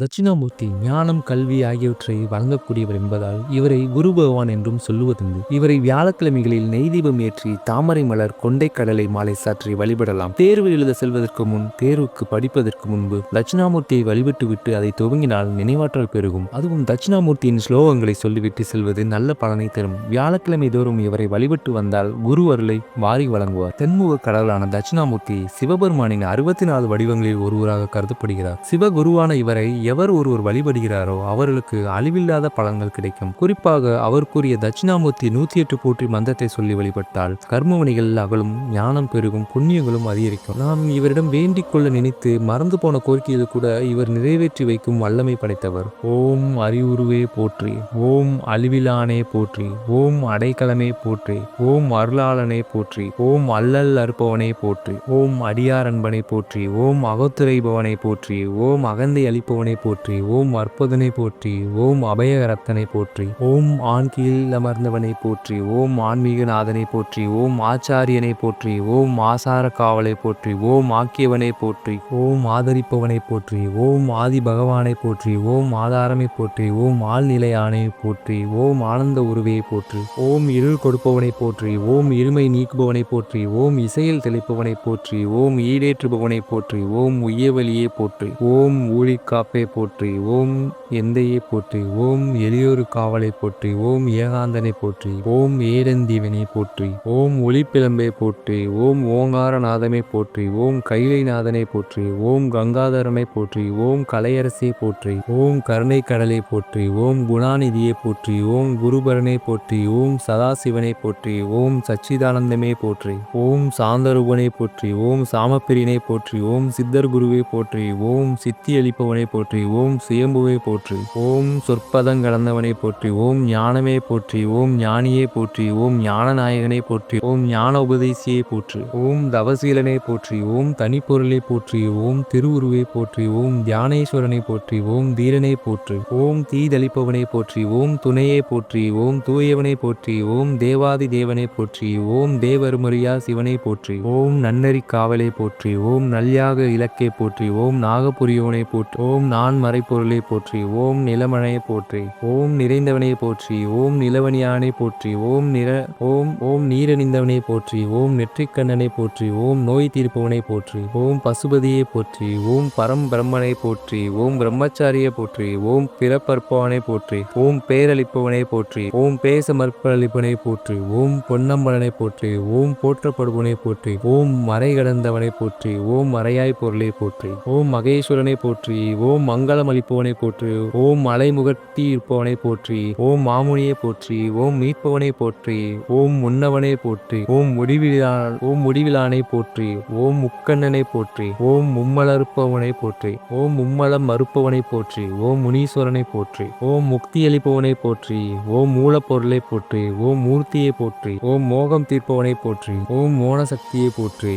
தட்சிணாமூர்த்தி ஞானம் கல்வி ஆகியவற்றை வழங்கக்கூடியவர் என்பதால் இவரை குரு பகவான் என்றும் சொல்லுவதுண்டு. இவரை வியாழக்கிழமைகளில் நெய் தீபம் ஏற்றி தாமரை மலர் கொண்டை கடலை மாலை சாற்றி வழிபடலாம். தேர்வு எழுத செல்வதற்கு முன் தேர்வுக்கு படிப்பதற்கு முன்பு தட்சிணாமூர்த்தியை வழிபட்டு விட்டு அதை துவங்கினால் நினைவாற்றல் பெருகும். அதுவும் தட்சிணாமூர்த்தியின் ஸ்லோகங்களை சொல்லிவிட்டு செல்வது நல்ல பலனை தரும். வியாழக்கிழமை தோறும் இவரை வழிபட்டு வந்தால் குரு அருளை வாரி வழங்குவார். தென்முக கடவுளான தட்சிணாமூர்த்தி சிவபெருமானின் அறுபத்தி நாலு வடிவங்களில் ஒருவராக கருதப்படுகிறார். சிவகுருவான இவரை எவர் ஒருவர் வழிபடுகிறாரோ அவர்களுக்கு அழிவில்லாத பலன்கள் கிடைக்கும். குறிப்பாக அவர் கூறிய தட்சிணாமூர்த்தி நூத்தி எட்டு போற்றி மந்தத்தை சொல்லி வழிபட்டால் கர்மவணிகள் அகலும் ஞானம் பெருகும் புண்ணியங்களும் அதிகரிக்கும். நாம் இவரிடம் வேண்டிக் கொள்ள நினைத்து மறந்து போன கோரிக்கையில் கூட இவர் நிறைவேற்றி வைக்கும் வல்லமை படைத்தவர். ஓம் அறிவுருவே போற்றி ஓம் அழிவிலானே போற்றி ஓம் அடைக்கலமே போற்றி ஓம் அருளாளனே போற்றி ஓம் அல்லல் அறுப்பவனே போற்றி ஓம் அடியார் அன்பனை போற்றி ஓம் அகத்துரைபவனை போற்றி ஓம் அகந்தை அளிப்பவனை போற்றி ஓம் அற்புதனை போற்றி ஓம் அபயகரத்தனை போற்றி ஓம் ஆண் கீழ் அமர்ந்தவனை போற்றி ஓம் ஆன்மீகநாதனை போற்றி ஓம் ஆச்சாரியனை போற்றி ஓம் ஆசார காவலை போற்றி ஓம் ஆக்கியவனை போற்றி ஓம் ஆதரிப்பவனை போற்றி ஓம் ஆதி பகவானை போற்றி ஓம் ஆதாரமை போற்றி ஓம் ஆழ்நிலையானை போற்றி ஓம் ஆனந்த உருவையை போற்றி ஓம் இருள் கொடுப்பவனை போற்றி ஓம் இருமை நீக்குபவனை போற்றி ஓம் இசையில் தெளிப்பவனை போற்றி ஓம் ஈடேற்றுபவனை போற்றி ஓம் உய்யவழியே போற்றி ஓம் ஊழிக்காப்பை போற்றி ஓம் எந்தையை போற்றி ஓம் எளியோரு காவலை போற்றி ஓம் ஏகாந்தனை போற்றி ஓம் ஏடந்தீவனை போற்றி ஓம் ஒளிப்பிளம்பை போற்றி ஓம் ஓங்காரநாதமை போற்றி ஓம் கைலைநாதனை போற்றி ஓம் கங்காதரனை போற்றி ஓம் கலையரசை போற்றி ஓம் கருணை கடலை போற்றி ஓம் குணாநிதியை போற்றி ஓம் குருபரனை போற்றி ஓம் சதாசிவனை போற்றி ஓம் சச்சிதானந்தமே போற்றி ஓம் சாந்தரூபனை போற்றி ஓம் சாமப்பிரினை போற்றி ஓம் சித்தர் குருவை போற்றி ஓம் சித்தி அளிப்பவனை போற்றி ஓம் சுயம்புவை போற்றி ஓம் சொற்பதம் கடந்தவனை போற்றி ஓம் ஞானமே போற்றி ஓம் ஞானியை போற்றி ஓம் ஞானநாயகனை போற்றி ஓம் ஞான உபதேசியை போற்றி ஓம் தவசீலனை போற்றி ஓம் தனிப்பொருளை போற்றி ஓம் திருவுருவை போற்றி ஓம் தியானேஸ்வரனை போற்றி ஓம் தீரனை போற்றி ஓம் தீதளிப்பவனை போற்றி ஓம் துணையை போற்றி ஓம் தூயவனை போற்றி ஓம் தேவாதி தேவனை போற்றி ஓம் தேவருமரியா சிவனை போற்றி ஓம் நன்னறி காவலை போற்றி ஓம் நல்யாக இலக்கை போற்றி ஓம் நாகபுரியோனை போற்றி ஓம் ஆண் மறைப்பொருளை போற்றி ஓம் நிலமழையை போற்றி ஓம் நிறைந்தவனை போற்றி ஓம் நிலவணியானை போற்றி ஓம் நிற ஓம் ஓம் நீரணிந்தவனை போற்றி ஓம் நெற்றிக்கண்ணனை போற்றி ஓம் நோய் தீர்ப்பவனை போற்றி ஓம் பசுபதியை போற்றி ஓம் பரம் பிரம்மனை போற்றி ஓம் பிரம்மச்சாரியை போற்றி ஓம் பிறப்பற்பவனை போற்றி ஓம் பேரளிப்பவனை போற்றி ஓம் பேச மற்பளிப்பனை போற்றி ஓம் பொன்னம்பலனை போற்றி ஓம் போற்றப்படுபவனை போற்றி ஓம் மறை கடந்தவனை போற்றி ஓம் மறையாய் பொருளை போற்றி ஓம் மகேஸ்வரனை போற்றி ஓம் மங்களம் அளிப்பவனை போற்றி ஓம் மலைமுகட்டி இருப்பவனை போற்றி ஓம் மாமுனியை போற்றி ஓம் மீட்பவனை போற்றி ஓம் முன்னவனை போற்றி ஓம் முடிவிலான் ஓம் முடிவிலானை போற்றி ஓம் முக்கண்ணனை போற்றி ஓம் மும்மலறுப்பவனை போற்றி ஓம் மும்மலம் மறுப்பவனை போற்றி ஓம் முனீஸ்வரனை போற்றி ஓம் முக்தி அளிப்பவனை போற்றி ஓம் மூலப்பொருளை போற்றி ஓம் மூர்த்தியை போற்றி ஓம் மோகம் தீர்ப்பவனை போற்றி ஓம் மோன சக்தியை போற்றி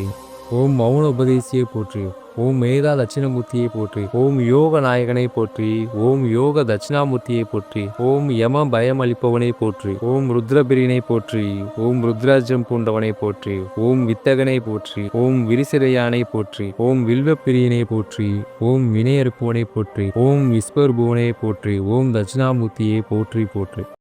ஓம் மௌன உபதேசியை போற்றி ஓம் மேதா தட்சிணமூர்த்தியை போற்றி ஓம் யோக நாயகனை போற்றி ஓம் யோக தட்சிணாமூர்த்தியை போற்றி ஓம் யம பயம் அளிப்பவனை போற்றி ஓம் ருத்ரபிரினை போற்றி ஓம் ருத்ராஜம் பூண்டவனை போற்றி ஓம் வித்தகனை போற்றி ஓம் விரிசிறையானை போற்றி ஓம் வில்வப்பிரியனை போற்றி ஓம் வினையறுப்புவனை போற்றி ஓம் விஸ்வர்புவனை போற்றி ஓம் தட்சிணாமூர்த்தியை போற்றி போற்றி